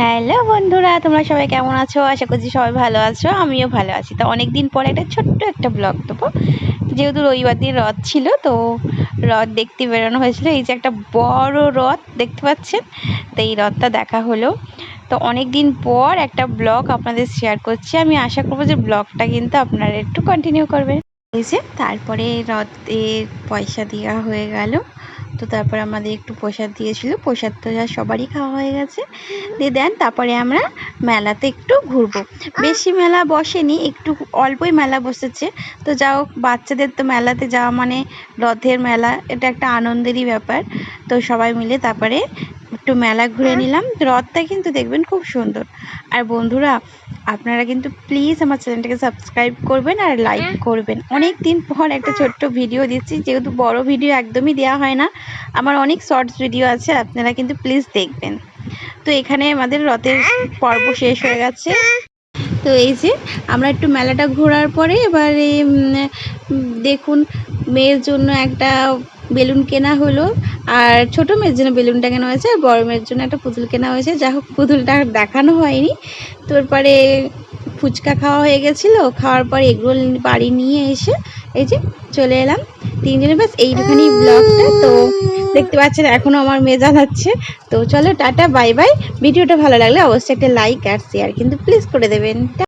Hello বন্ধুরা, তোমরা সবাই কেমন আছো? আশা করছি সবাই ভালো আছো, আমিও ভালো আছি। তো অনেক দিন পরে একটা ছোট্ট একটা ব্লগ দেবো। যেহেতু রবিবার দিন রথ ছিল, তো রথ দেখতে বেরোনো হয়েছিল। এই যে একটা বড় রথ দেখতে পাচ্ছেন? তো এই রথটা দেখা হলো। তো অনেক দিন পর একটা ব্লগ আপনাদের শেয়ার করছি। আমি আশা করব যে ব্লগটা কিন্তু আপনারা একটু কন্টিনিউ করবেন। এই যে, তারপরে রথের পয়সা দেওয়া হয়ে গেল। তো তারপর আমাদের একটু প্রসাদ দিয়েছিল। প্রসাদ যা সবারই খাওয়া হয়ে গেছে। দিয়ে দেন, তারপরে আমরা মেলাতে একটু ঘুরবো। বেশি মেলা বসেনি, একটু অল্পই মেলা বসেছে। তো যা হোক, বাচ্চাদের তো মেলাতে যাওয়া মানে রথের মেলা, এটা একটা আনন্দেরই ব্যাপার। তো সবাই মিলে তারপরে একটু মেলা ঘুরে নিলাম। রথটা কিন্তু দেখবেন খুব সুন্দর। আর বন্ধুরা আপনারা কিন্তু প্লিজ আমার চ্যানেলটাকে সাবস্ক্রাইব করবেন আর লাইক করবেন। অনেক দিন পর একটা ছোট্ট ভিডিও দিচ্ছি। যেহেতু বড় ভিডিও একদমই দেওয়া হয় না আমার অনেক শর্টস ভিডিও আছে আপনারা কিন্তু প্লিজ দেখবেন। তো এখানে আমাদের রথের পর্ব শেষ হয়ে গেছে। তো এই যে আমরা একটু মেলাটা ঘোরার পরে এবার দেখুন মেয়ের জন্য একটা বেলুন কেনা হলো। আর ছোট মেয়ের জন্য বেলুনটা কেনা হয়েছে, আর বড় মেয়ের জন্য একটা পুতুল কেনা হয়েছে। যা হোক, পুতুলটা দেখানো হয়নি। তারপরে ফুচকা খাওয়া হয়ে গেছিল। খাওয়ার পর এগরোল বাড়ি নিয়ে এসে এই যে চলে এলাম। তিনজনে ব্যাস এইটুখানি ব্লগটা। তো দেখতে পাচ্ছেন এখনও আমার মেয়ে জ্বালাচ্ছে। তো চলো, টাটা, বাই বাই। ভিডিওটা ভালো লাগলে অবশ্যই একটা লাইক আর শেয়ার কিন্তু প্লিজ করে দেবেন।